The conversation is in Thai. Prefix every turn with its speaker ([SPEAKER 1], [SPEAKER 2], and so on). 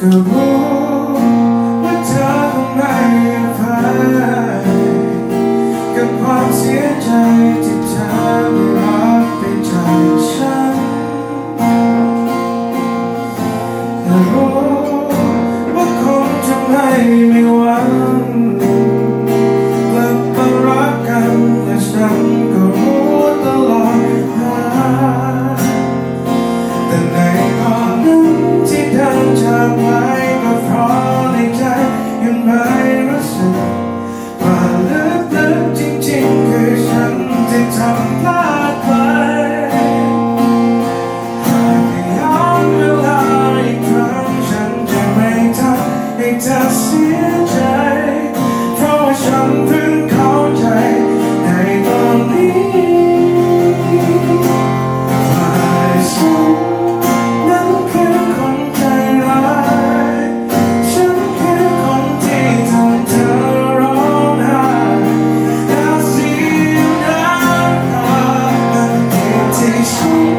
[SPEAKER 1] ก็รู้ว่าเธอคงไม่อภัยกับความเสียใจที่เธอไม่รับเป็นใจฉันแต่รู้ว่าคงจะไม่ไหว sweet.